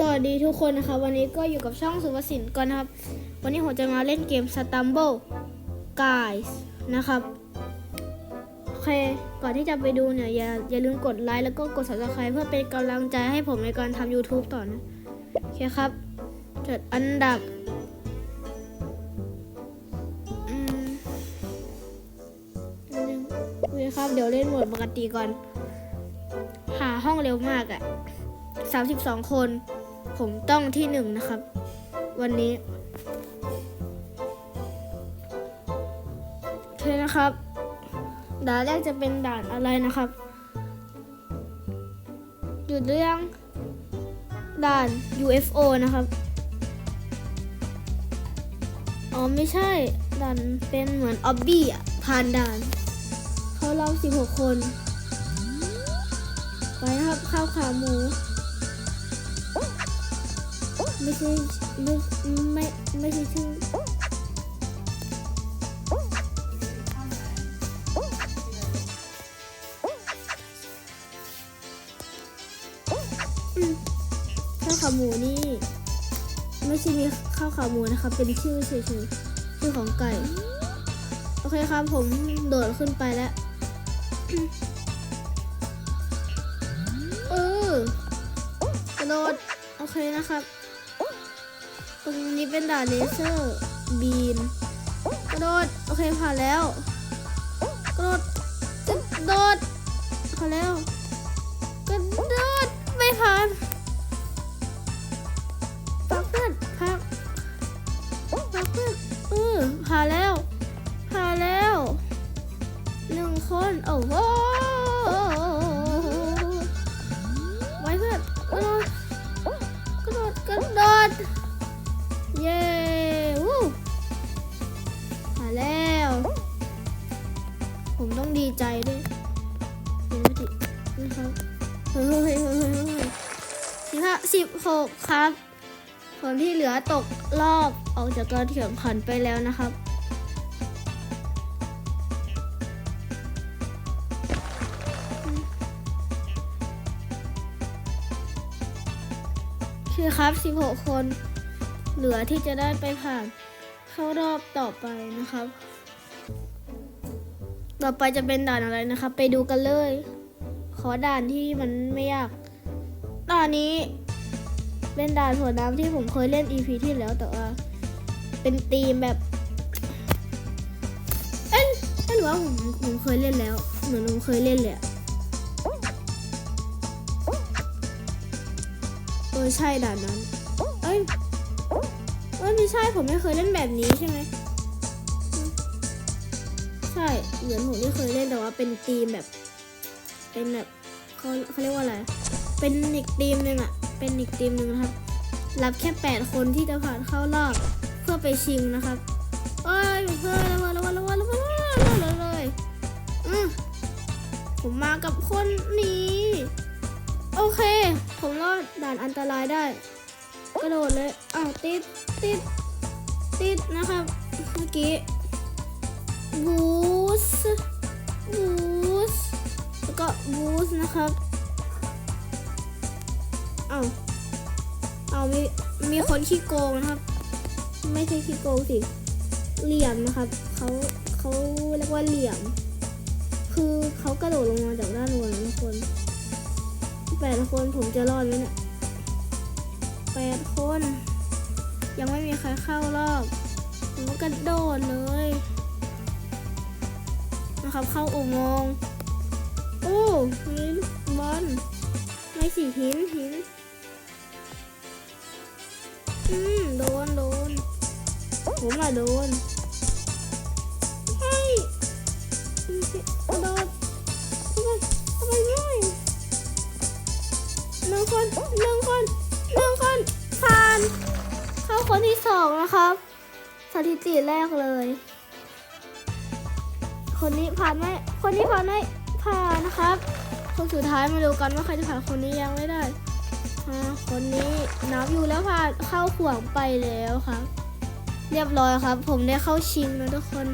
สวัสดีทุกคนนะครับวันนี้ก็อยู่กับช่องสุภสินก่อนนะครับ วันนี้ผมจะมาเล่นเกม Stumble Guys นะครับโอเคก่อนที่จะไปดูเนี่ยอย่าอย่าลืมกดไลค์แล้วก็กด subscribe เพื่อเป็นกำลังใจให้ผมในการทำ YouTube ต่อนะ โอเคครับจัดอันดับอืมอังโอเคครับ เดี๋ยวเล่นโหมดปกติก่อน หาห้องเร็วมากอะ่ะ32 คน ผมต้องที่หนึ่งนะครับ วันนี้โอเคนะครับ ด่านแรกจะเป็นด่านอะไรนะครับ หยุดเรื่องด่าน UFO นะครับ อ๋อไม่ใช่ด่านเป็นเหมือนออบบี้อะผ่านด่านเขาเรา16 คน ไปนะครับข้าวขาหมู ไม่ใช่ไม่ไม่ไม่ใช่ชื่อข้าวขาหมูนี่ไม่ใช่มีข้าวขาหมูนะคะเป็นชื่อเฉยๆชื่อของไก่ โอเคครับผมโดดขึ้นไปแล้วเออกระโดดโอเคนะครับ ตรงนี้เป็นด่านเลเซอร์บีมกระโดด โอเคผ่านแล้วกระโดดกระโดดผ่านแล้วกระโดดไม่ผ่านพักเพื่อนพักพักเพื่อนเออผ่านแล้วผ่านแล้วหนึ่งคนโอ้โหไว้เพื่อนกระโดดกระโดดกระโดด เย้วู้มาแล้ว ผมต้องดีใจด้วยเห็นไหมดินะครับเฮ้ยเฮ้ยเฮ้ยเฮ้ยเฮ้ยสิบห้าสิบหกครับคนที่เหลือตกรอบออกจากการแข่งขันไปแล้วนะครับคือครับ 16 คน เหลือที่จะได้ไปผ่านเข้ารอบต่อไปนะครับ ต่อไปจะเป็นด่านอะไรนะครับ ไปดูกันเลย ขอด่านที่มันไม่ยากด่านนี้ เป็นด่านหัวน้ำที่ผมเคยเล่น EP ที่แล้วแต่ว่า เป็นธีมแบบเอ๊ะเอ๊ะหรือว่าผมผมเคยเล่นแล้วเหมือนผมเคยเล่นเลยเออใช่ด่านนั้น เอ้ย เอ้ยไม่ใช่ผมไม่เคยเล่นแบบนี้ใช่ไหมใช่เหมือนผมที่เคยเล่นแต่ว่าเป็นทีมแบบ เป็นแบบเขาเขาเรียกว่าอะไร เป็นอีกทีมหนึ่งอะเป็นอีกทีมหนึ่งนะครับ รับแค่แปดคนที่จะผ่านเข้ารอบเพื่อไปชิงนะครับเอ้ยเพื่อนระวังระวังระวังระวังระวังเลยเลยอืมผมมากับคนนี้ โอเค ผมรอดด่านอันตรายได้ กระโดดเลยอ้าวติด ติดติดนะครับ เมื่อกี้บูสบูสแล้วก็บูสนะครับเอ้าวอ้ามีมีคนขี้โกงนะครับ ไม่ใช่ขี้โกงสิ เหลี่ยมนะครับเขาเขาเรียกว่าเหลี่ยม คือเขากระโดดลงมาจากด้านบนทุกคนแปดคนผมจะรอดไหมเนี่ยแปดคน ยังไม่มีใครเข้ารอบผมก็กระโดดเลยนะครับเข้าอุโมงค์โอ้หินบอลไม่สิหินหินอืมโดนโดนผมอะโดนเฮ้ยกระโดดทำไมทำไมไม่หนึ่งคนหนึ่งคนหนึ่งคนผ่าน เข้าคนที่สองนะครับ สถิติแรกเลย คนนี้ผ่านไหมคนนี้ผ่านไหมผ่านนะครับ คนสุดท้ายมาดูกันว่าใครจะผ่านคนนี้ยังไม่ได้คนนี้นับอยู่แล้วผ่านเข้าขวงไปแล้วครับ เรียบร้อยครับ ผมได้เข้าชิงนะทุกคน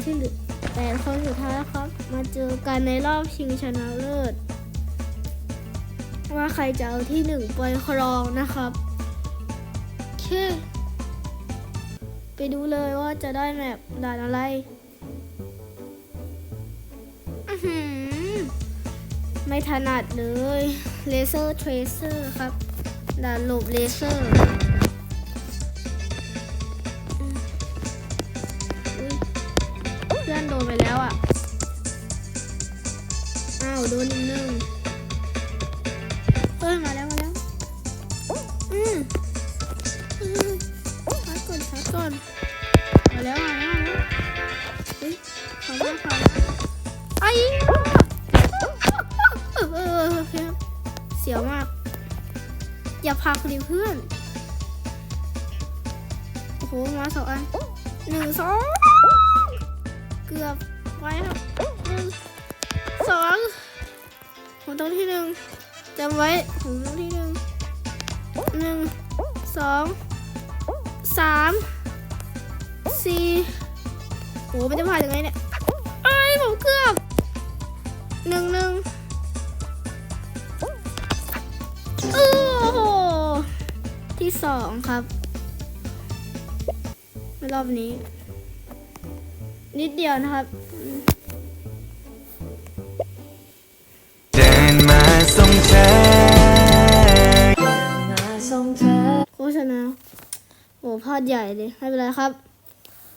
ที่เหลือแต่คนสุดท้ายครับ มาเจอกันในรอบชิงชนะเลิศว่าใครจะเอาที่หนึ่งไปครองนะครับ โอเคไปดูเลยว่าจะได้แมปด่านอะไรอื้อหือไม่ถนัดเลยเลเซอร์เทรเซอร์ครับด่านหลบเลเซอร์เพื่อนโดนไปแล้วอะ อ้าว โดนอีกหนึ่ง อย่าพักดิเพื่อน โอ้โห มาสองอันหนึ่งสองเกือบไว้ครับหนึ่งสองผมต้องที่หนึ่งจำไว้ผมต้องที่หนึ่งหนึ่งสองสามสี่โอ้โหมันจะผ่านยังไงเนี่ยไอ้ยผมเกือบหนึ่งหนึ่ง ที่สองครับรอบนี้ นิดเดียวนะครับเดินมาส่งเธอโฆษณาโอ้พลาดใหญ่เลยไม่เป็นไรครับ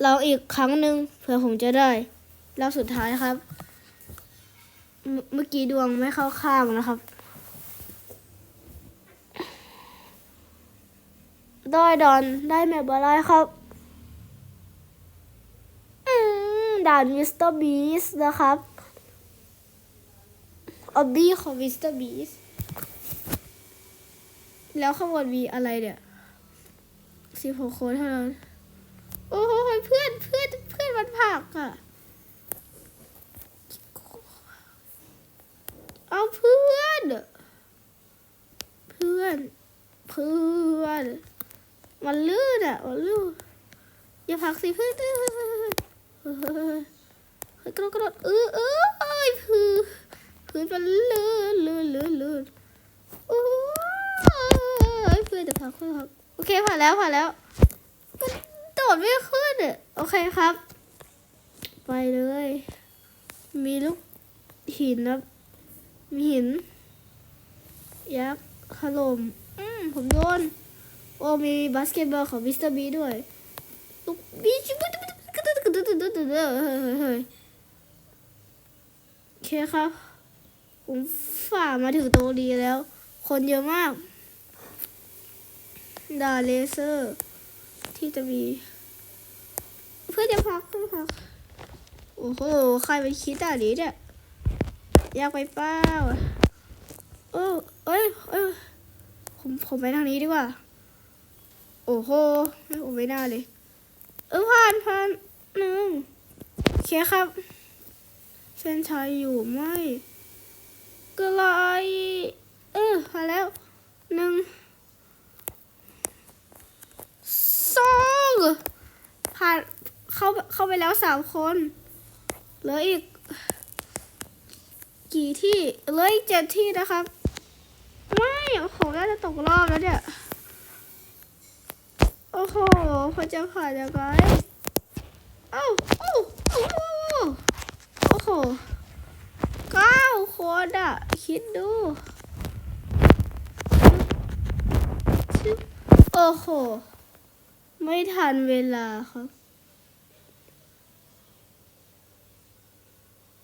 เราอีกครั้งหนึ่งเผื่อผมจะได้รอบสุดท้ายครับ เมื่อเมื่อกี้ดวงไม่เข้าข้างนะครับ ได้ดอนได้แมปอะไรครับอืมด่านมิสเตอร์บีสนะครับออบบี้ของมิสเตอร์บีสแล้วข้างบนมีอะไรเนี่ยสิบหกคนเท่านั้น โอ้ยเพื่อนเพื่อนเพื่อนมันผักอะ เอาเพื่อน เพื่อน เพื่อน มันลื่นอะมันลื่นอย่าผลักสิเพื่อนเฮ้ยเฮ้ยกระโดดกระโดดเออเออเอ้ยพื้นพื้นมันลื่นลื่นลื่นลื่นโอ้ยเพื่อนจะผลักเพื่อนผลักโอเคผ่านแล้วผ่านแล้วมันโดดไม่ขึ้นอะโอเคครับ ไปเลย มีลูกหินครับมีหินยักษ์ขลมอืมผมโดน โอ้มีบาสเกตบอลของมิสเตอร์บีด้วยลูกบีชิบเฮ้ยโอเคครับ ผมฝ่ามาถึงตรงนี้แล้ว คนเยอะมากดาเลเซอร์ ที่จะมี เพื่อจะพักเพื่อพัก โอ้โห ใครไปคิดด่านนี้เนี่ยอยากไปเป้าโอ้เอ้ยเอ้ยผมผมไปทางนี้ดีกว่า โอ้โหไม่ผมไม่น่าเลย เออผ่านผ่านหนึ่งโอเคครับ เส้นชัยอยู่ไม่ก็ไลเออผ่านแล้วหนึ่งสองผ่านเข้าเข้าไปแล้วสามคนเหลืออีก กี่ที่เหลืออีกเจ็ดที่นะครับ ไม่โอ้โหน่าจะตกรอบแล้วเนี่ย อ้โหพอจะผ่านยังไงเอ้าโอ้โอ้โอ้โหเก้าคนอะคิดดูชิบโอ้โห ไม่ทันเวลาครับ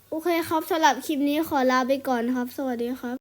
โอเคครับสำหรับคลิปนี้ขอลาไปก่อนครับ สวัสดีครับ